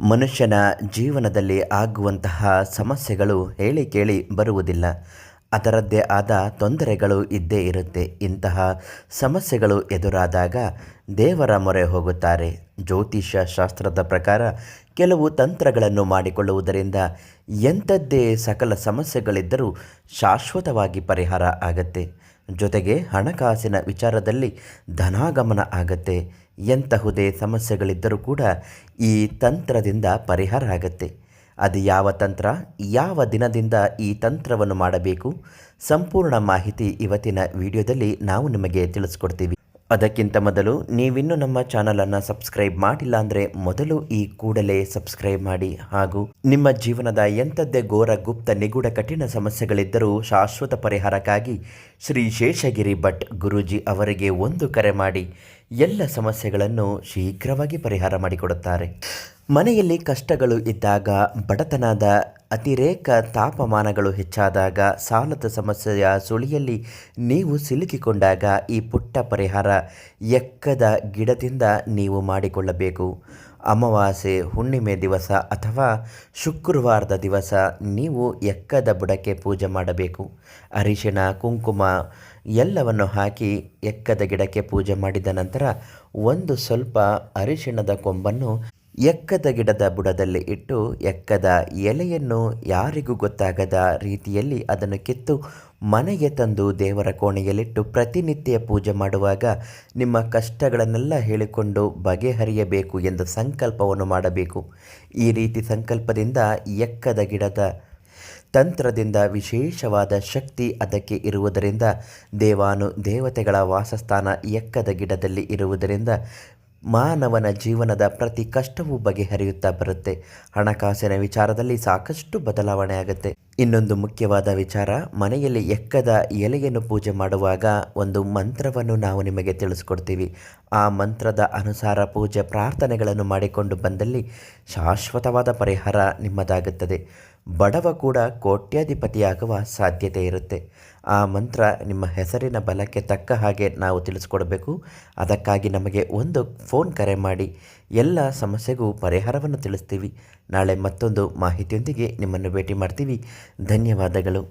ಮನುಷ್ಯನ ಜೀವನದಲ್ಲಿ ಆಗುವಂತಹ ಸಮಸ್ಯೆಗಳು ಹೇಳಿ ಕೇಳಿ ಬರುವುದಿಲ್ಲ. ಅದರದ್ದೇ ಆದ ತೊಂದರೆಗಳು ಇದ್ದೇ ಇರುತ್ತೆ. ಇಂತಹ ಸಮಸ್ಯೆಗಳು ಎದುರಾದಾಗ ದೇವರ ಮೊರೆ ಹೋಗುತ್ತಾರೆ. ಜ್ಯೋತಿಷ್ಯ ಶಾಸ್ತ್ರದ ಪ್ರಕಾರ ಕೆಲವು ತಂತ್ರಗಳನ್ನು ಮಾಡಿಕೊಳ್ಳುವುದರಿಂದ ಎಂಥದ್ದೇ ಸಕಲ ಸಮಸ್ಯೆಗಳಿದ್ದರೂ ಶಾಶ್ವತವಾಗಿ ಪರಿಹಾರ ಆಗತ್ತೆ. ಜೊತೆಗೆ ಹಣಕಾಸಿನ ವಿಚಾರದಲ್ಲಿ ಧನಾಗಮನ ಆಗತ್ತೆ. ಎಂತಹುದೇ ಸಮಸ್ಯೆಗಳಿದ್ದರೂ ಕೂಡ ಈ ತಂತ್ರದಿಂದ ಪರಿಹಾರ ಆಗತ್ತೆ. ಅದು ಯಾವ ತಂತ್ರ? ಯಾವ ದಿನದಿಂದ ಈ ತಂತ್ರವನ್ನು ಮಾಡಬೇಕು? ಸಂಪೂರ್ಣ ಮಾಹಿತಿ ಇವತ್ತಿನ ವಿಡಿಯೋದಲ್ಲಿ ನಾವು ನಿಮಗೆ ತಿಳಿಸ್ಕೊಡ್ತೀವಿ. ಅದಕ್ಕಿಂತ ಮೊದಲು ನೀವಿನ್ನೂ ನಮ್ಮ ಚಾನಲನ್ನು ಸಬ್ಸ್ಕ್ರೈಬ್ ಮಾಡಿಲ್ಲ ಅಂದರೆ ಮೊದಲು ಈ ಕೂಡಲೇ ಸಬ್ಸ್ಕ್ರೈಬ್ ಮಾಡಿ. ಹಾಗೂ ನಿಮ್ಮ ಜೀವನದ ಎಂಥದ್ದೇ ಘೋರ, ಗುಪ್ತ, ನಿಗೂಢ, ಕಠಿಣ ಸಮಸ್ಯೆಗಳಿದ್ದರೂ ಶಾಶ್ವತ ಪರಿಹಾರಕ್ಕಾಗಿ ಶ್ರೀ ಶೇಷಗಿರಿ ಭಟ್ ಗುರೂಜಿ ಅವರಿಗೆ ಒಂದು ಕರೆ ಮಾಡಿ. ಎಲ್ಲ ಸಮಸ್ಯೆಗಳನ್ನು ಶೀಘ್ರವಾಗಿ ಪರಿಹಾರ ಮಾಡಿಕೊಡುತ್ತಾರೆ. ಮನೆಯಲ್ಲಿ ಕಷ್ಟಗಳು ಇದ್ದಾಗ, ಬಡತನದ ಅತಿರೇಕ ತಾಪಮಾನಗಳು ಹೆಚ್ಚಾದಾಗ, ಸಾಲದ ಸಮಸ್ಯೆಯ ಸುಳಿಯಲ್ಲಿ ನೀವು ಸಿಲುಕಿಕೊಂಡಾಗ ಈ ಪುಟ್ಟ ಪರಿಹಾರ ಎಕ್ಕದ ಗಿಡದಿಂದ ನೀವು ಮಾಡಿಕೊಳ್ಳಬೇಕು. ಅಮಾವಾಸ್ಯೆ, ಹುಣ್ಣಿಮೆ ದಿವಸ ಅಥವಾ ಶುಕ್ರವಾರದ ದಿವಸ ನೀವು ಎಕ್ಕದ ಬುಡಕ್ಕೆ ಪೂಜೆ ಮಾಡಬೇಕು. ಅರಿಶಿಣ, ಕುಂಕುಮ ಎಲ್ಲವನ್ನು ಹಾಕಿ ಎಕ್ಕದ ಗಿಡಕ್ಕೆ ಪೂಜೆ ಮಾಡಿದ ನಂತರ ಒಂದು ಸ್ವಲ್ಪ ಅರಿಶಿಣದ ಕೊಂಬನ್ನು ಎಕ್ಕದ ಗಿಡದ ಬುಡದಲ್ಲಿ ಇಟ್ಟು ಎಕ್ಕದ ಎಲೆಯನ್ನು ಯಾರಿಗೂ ಗೊತ್ತಾಗದ ರೀತಿಯಲ್ಲಿ ಅದನ್ನು ಕಿತ್ತು ಮನೆಗೆ ತಂದು ದೇವರ ಕೋಣೆಯಲ್ಲಿಟ್ಟು ಪ್ರತಿನಿತ್ಯ ಪೂಜೆ ಮಾಡುವಾಗ ನಿಮ್ಮ ಕಷ್ಟಗಳನ್ನೆಲ್ಲ ಹೇಳಿಕೊಂಡು ಬಗೆಹರಿಯಬೇಕು ಎಂದು ಸಂಕಲ್ಪವನ್ನು ಮಾಡಬೇಕು. ಈ ರೀತಿ ಸಂಕಲ್ಪದಿಂದ ಎಕ್ಕದ ಗಿಡದ ತಂತ್ರದಿಂದ ವಿಶೇಷವಾದ ಶಕ್ತಿ ಅದಕ್ಕೆ ಇರುವುದರಿಂದ ದೇವಾನು ದೇವತೆಗಳ ವಾಸಸ್ಥಾನ ಎಕ್ಕದ ಗಿಡದಲ್ಲಿ ಇರುವುದರಿಂದ ಮಾನವನ ಜೀವನದ ಪ್ರತಿ ಕಷ್ಟವೂ ಬಗೆಹರಿಯುತ್ತಾ ಬರುತ್ತೆ. ಹಣಕಾಸಿನ ವಿಚಾರದಲ್ಲಿ ಸಾಕಷ್ಟು ಬದಲಾವಣೆ ಆಗುತ್ತೆ. ಇನ್ನೊಂದು ಮುಖ್ಯವಾದ ವಿಚಾರ, ಮನೆಯಲ್ಲಿ ಎಕ್ಕದ ಎಲೆಯನ್ನು ಪೂಜೆ ಮಾಡುವಾಗ ಒಂದು ಮಂತ್ರವನ್ನು ನಾವು ನಿಮಗೆ ತಿಳಿಸ್ಕೊಡ್ತೀವಿ. ಆ ಮಂತ್ರದ ಅನುಸಾರ ಪೂಜೆ ಪ್ರಾರ್ಥನೆಗಳನ್ನು ಮಾಡಿಕೊಂಡು ಬಂದಲ್ಲಿ ಶಾಶ್ವತವಾದ ಪರಿಹಾರ ನಿಮ್ಮದಾಗುತ್ತದೆ. ಬಡವ ಕೂಡ ಕೋಟ್ಯಾಧಿಪತಿಯಾಗುವ ಸಾಧ್ಯತೆ ಇರುತ್ತೆ. ಆ ಮಂತ್ರ ನಿಮ್ಮ ಹೆಸರಿನ ಬಲಕ್ಕೆ ತಕ್ಕ ಹಾಗೆ ನಾವು ತಿಳಿಸ್ಕೊಡಬೇಕು. ಅದಕ್ಕಾಗಿ ನಮಗೆ ಒಂದು ಫೋನ್ ಕರೆ ಮಾಡಿ, ಎಲ್ಲ ಸಮಸ್ಯೆಗೂ ಪರಿಹಾರವನ್ನು ತಿಳಿಸ್ತೀವಿ. ನಾಳೆ ಮತ್ತೊಂದು ಮಾಹಿತಿಯೊಂದಿಗೆ ನಿಮ್ಮನ್ನು ಭೇಟಿ ಮಾಡ್ತೀವಿ. ಧನ್ಯವಾದಗಳು.